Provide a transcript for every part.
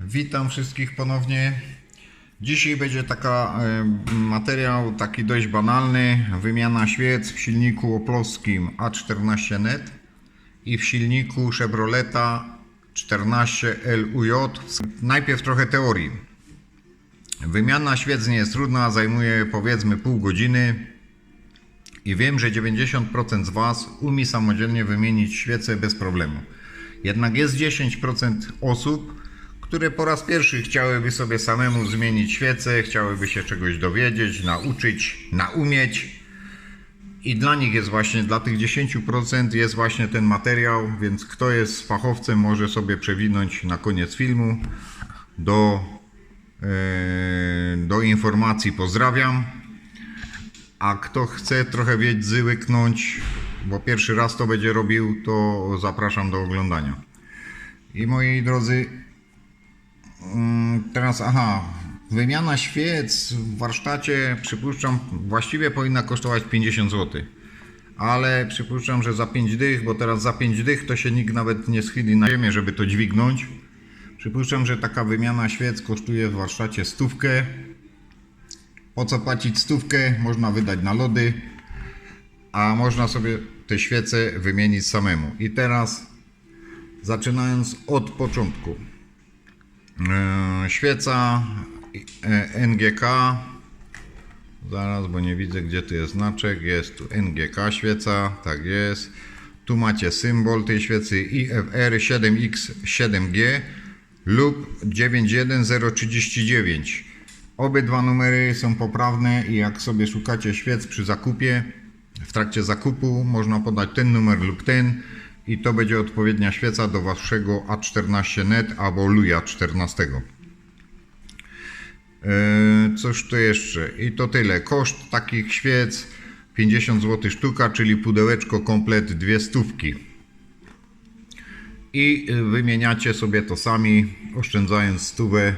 Witam wszystkich ponownie. Dzisiaj będzie taka e, materiał taki dość banalny. Wymiana świec w silniku oplowskim A14 NET i w silniku Chevroleta 14 LUJ. Najpierw trochę teorii. Wymiana świec nie jest trudna, zajmuje powiedzmy pół godziny. I wiem, że 90% z Was umie samodzielnie wymienić świecę bez problemu. Jednak jest 10% osób, które po raz pierwszy chciałyby sobie samemu zmienić świecę, chciałyby się czegoś dowiedzieć, nauczyć, naumieć. I dla nich jest właśnie, dla tych 10% jest właśnie ten materiał, więc kto jest fachowcem może sobie przewinąć na koniec filmu do, e, do informacji pozdrawiam. A kto chce trochę wiedzy łyknąć, bo pierwszy raz to będzie robił, to zapraszam do oglądania. I moi drodzy, teraz aha, wymiana świec w warsztacie przypuszczam właściwie powinna kosztować 50 zł. Ale przypuszczam, że za 5 dych, bo teraz za 5 dych to się nikt nawet nie schyli na ziemię, żeby to dźwignąć. Przypuszczam, że taka wymiana świec kosztuje w warsztacie stówkę. Po co płacić stówkę? Można wydać na lody, a można sobie te świece wymienić samemu. I teraz zaczynając od początku. E, świeca e, NGK. Zaraz, bo nie widzę gdzie tu jest znaczek. Jest tu NGK świeca, tak jest. Tu macie symbol tej świecy IFR 7X7G lub 91039. Obydwa numery są poprawne i jak sobie szukacie świec przy zakupie, w trakcie zakupu można podać ten numer lub ten i to będzie odpowiednia świeca do waszego A14 NET albo Luja 14. Eee, Cóż tu jeszcze? I to tyle. Koszt takich świec 50 zł sztuka, czyli pudełeczko komplet dwie stówki. I y, wymieniacie sobie to sami, oszczędzając stówę,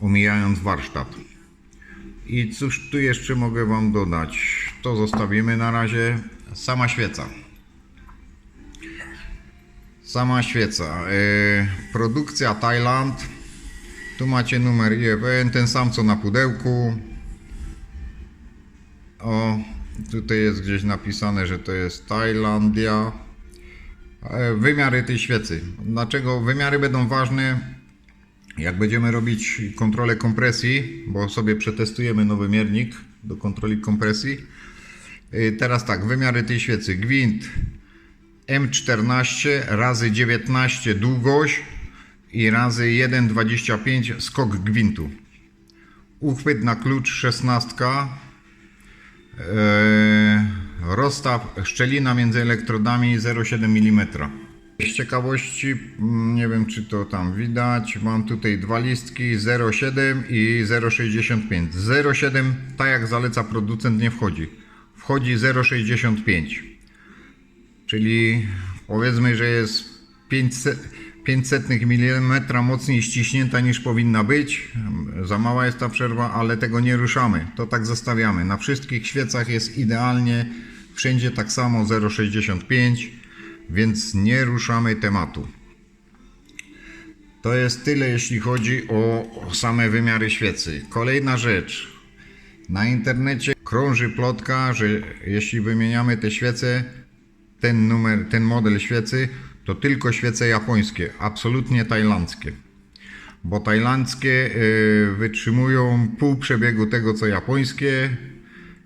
omijając warsztat. I cóż tu jeszcze mogę Wam dodać? To zostawimy na razie. Sama świeca. Sama świeca. E, produkcja Thailand. Tu macie numer IFN, ten sam co na pudełku. O, tutaj jest gdzieś napisane, że to jest Tajlandia. E, wymiary tej świecy. Dlaczego wymiary będą ważne? Jak będziemy robić kontrolę kompresji, bo sobie przetestujemy nowy miernik do kontroli kompresji. Yy, Teraz tak, wymiary tej świecy. Gwint M14 razy 19 długość i razy 1,25 skok gwintu. Uchwyt na klucz 16. Yy, rozstaw szczelina między elektrodami 0,7 mm. Z ciekawości, mm, nie wiem czy to tam widać, mam tutaj dwa listki 0,7 i 0,65. 0,7, tak jak zaleca producent, nie wchodzi. Wchodzi 0,65. Czyli powiedzmy, że jest 500, 500 mm mocniej ściśnięta niż powinna być. Za mała jest ta przerwa, ale tego nie ruszamy. To tak zostawiamy. Na wszystkich świecach jest idealnie, wszędzie tak samo 0,65 więc nie ruszamy tematu. To jest tyle, jeśli chodzi o same wymiary świecy. Kolejna rzecz. Na internecie krąży plotka, że jeśli wymieniamy te świece, ten numer, ten model świecy, to tylko świece japońskie, absolutnie tajlandzkie. Bo tajlandzkie y, wytrzymują pół przebiegu tego co japońskie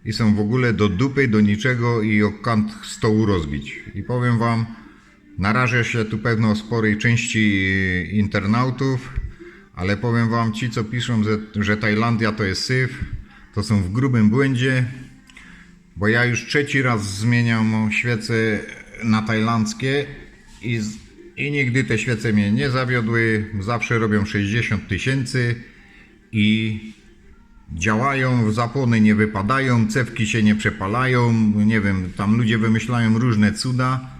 i są w ogóle do dupy, do niczego i o kant stołu rozbić. I powiem Wam, narażę się tu pewno sporej części internautów, ale powiem Wam, ci co piszą, że, że Tajlandia to jest syf, to są w grubym błędzie, bo ja już trzeci raz zmieniam świece na tajlandzkie i, i nigdy te świece mnie nie zawiodły, zawsze robią 60 tysięcy i działają, zapłony nie wypadają, cewki się nie przepalają, nie wiem, tam ludzie wymyślają różne cuda.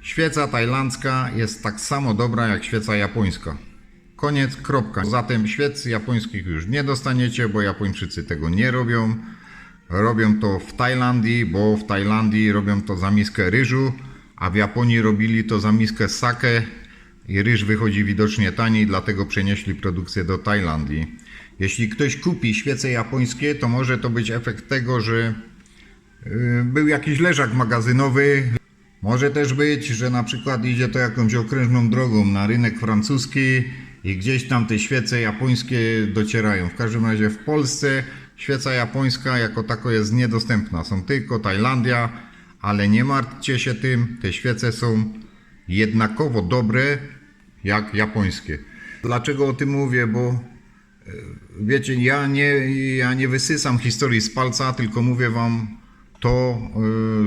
Świeca tajlandzka jest tak samo dobra jak świeca japońska. Koniec, kropka. Zatem świec japońskich już nie dostaniecie, bo Japończycy tego nie robią. Robią to w Tajlandii, bo w Tajlandii robią to za miskę ryżu, a w Japonii robili to za miskę sake i ryż wychodzi widocznie taniej, dlatego przenieśli produkcję do Tajlandii. Jeśli ktoś kupi świece japońskie, to może to być efekt tego, że yy, był jakiś leżak magazynowy. Może też być, że na przykład idzie to jakąś okrężną drogą na rynek francuski i gdzieś tam te świece japońskie docierają. W każdym razie w Polsce świeca japońska jako tako jest niedostępna. Są tylko Tajlandia, ale nie martwcie się tym, te świece są jednakowo dobre jak japońskie. Dlaczego o tym mówię? Bo e, wiecie, ja nie, ja nie wysysam historii z palca, tylko mówię wam to,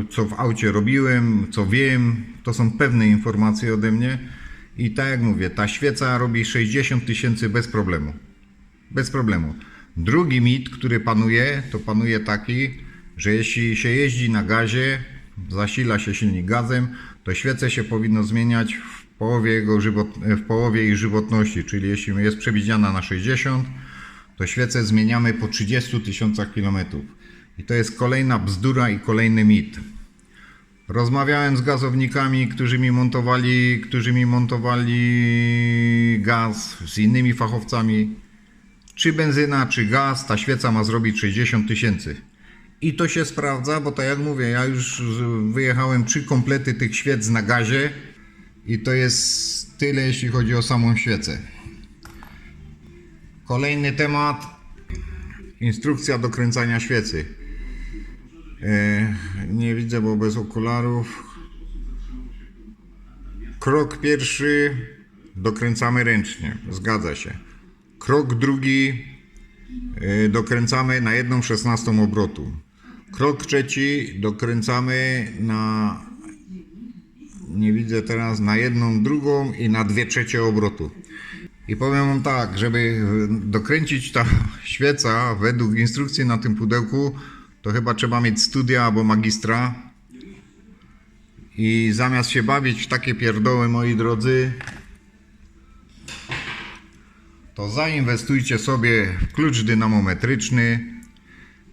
e, co w aucie robiłem, co wiem. To są pewne informacje ode mnie. I tak jak mówię, ta świeca robi 60 tysięcy bez problemu. Bez problemu. Drugi mit, który panuje, to panuje taki, że jeśli się jeździ na gazie, zasila się silnik gazem, to świece się powinno zmieniać w połowie, jego żywot, w połowie jej żywotności, czyli jeśli jest przewidziana na 60, to świece zmieniamy po 30 tysiącach kilometrów. I to jest kolejna bzdura i kolejny mit. Rozmawiałem z gazownikami, którzy mi montowali, którzy mi montowali gaz, z innymi fachowcami. Czy benzyna, czy gaz, ta świeca ma zrobić 60 tysięcy. I to się sprawdza, bo tak jak mówię, ja już wyjechałem trzy komplety tych świec na gazie i to jest tyle, jeśli chodzi o samą świecę. Kolejny temat. Instrukcja do kręcania świecy. E, nie widzę, bo bez okularów. Krok pierwszy dokręcamy ręcznie. Zgadza się. Krok drugi e, dokręcamy na 1 szesnastą obrotu. Krok trzeci dokręcamy na nie widzę teraz na jedną drugą i na dwie trzecie obrotu. I powiem wam tak, żeby dokręcić ta świeca według instrukcji na tym pudełku, to chyba trzeba mieć studia albo magistra. I zamiast się bawić w takie pierdoły, moi drodzy, to zainwestujcie sobie w klucz dynamometryczny.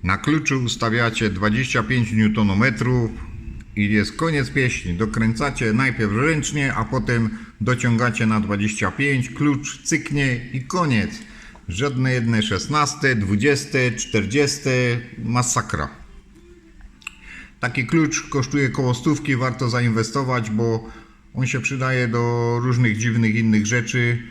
Na kluczu ustawiacie 25 Nm i jest koniec pieśni. Dokręcacie najpierw ręcznie, a potem dociągacie na 25, klucz cyknie i koniec. Żadne jedne 16, 20, 40, masakra. Taki klucz kosztuje koło stówki, warto zainwestować, bo on się przydaje do różnych dziwnych innych rzeczy.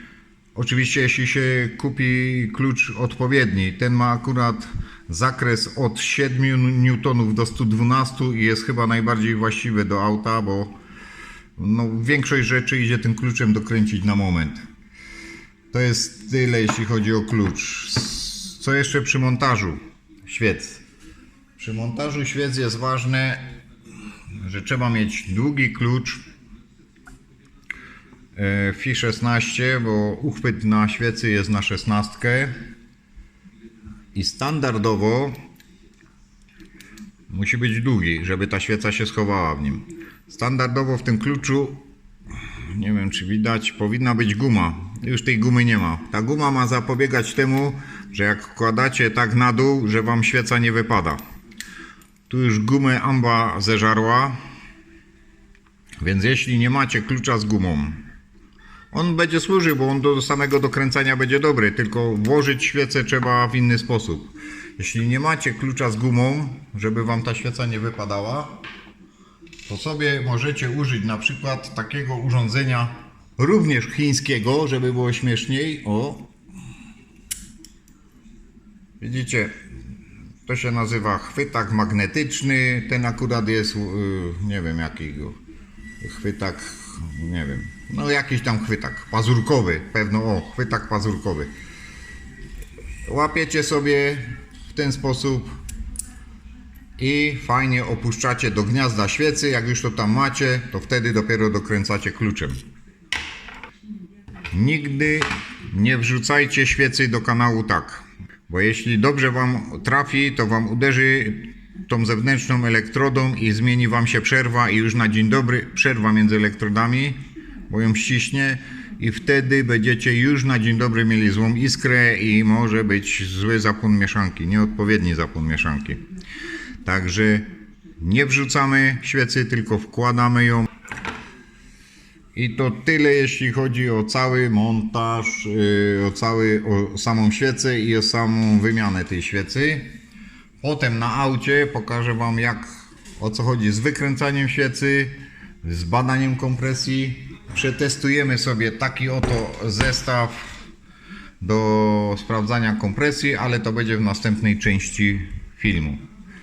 Oczywiście jeśli się kupi klucz odpowiedni, ten ma akurat zakres od 7 newtonów do 112 i jest chyba najbardziej właściwy do auta, bo no, większość rzeczy idzie tym kluczem dokręcić na moment. To jest tyle, jeśli chodzi o klucz. Co jeszcze przy montażu świec? Przy montażu świec jest ważne, że trzeba mieć długi klucz FI 16, bo uchwyt na świecy jest na 16 i standardowo musi być długi, żeby ta świeca się schowała w nim. Standardowo w tym kluczu, nie wiem czy widać, powinna być guma. Już tej gumy nie ma. Ta guma ma zapobiegać temu, że jak wkładacie tak na dół, że wam świeca nie wypada. Tu już gumę amba zeżarła, więc jeśli nie macie klucza z gumą, on będzie służył, bo on do samego dokręcania będzie dobry, tylko włożyć świecę trzeba w inny sposób. Jeśli nie macie klucza z gumą, żeby wam ta świeca nie wypadała, to sobie możecie użyć na przykład takiego urządzenia również chińskiego, żeby było śmieszniej. O, widzicie, to się nazywa chwytak magnetyczny. Ten akurat jest, yy, nie wiem jakiego, chwytak, nie wiem, no jakiś tam chwytak, pazurkowy, pewno, o, chwytak pazurkowy. Łapiecie sobie w ten sposób i fajnie opuszczacie do gniazda świecy. Jak już to tam macie, to wtedy dopiero dokręcacie kluczem. Nigdy nie wrzucajcie świecy do kanału tak, bo jeśli dobrze wam trafi, to wam uderzy tą zewnętrzną elektrodą i zmieni wam się przerwa i już na dzień dobry przerwa między elektrodami, bo ją ściśnie i wtedy będziecie już na dzień dobry mieli złą iskrę i może być zły zapłon mieszanki, nieodpowiedni zapłon mieszanki. Także nie wrzucamy świecy, tylko wkładamy ją I to tyle, jeśli chodzi o cały montaż, yy, o, cały, o samą świecę i o samą wymianę tej świecy. Potem na aucie pokażę Wam jak, o co chodzi z wykręcaniem świecy, z badaniem kompresji. Przetestujemy sobie taki oto zestaw do sprawdzania kompresji, ale to będzie w następnej części filmu.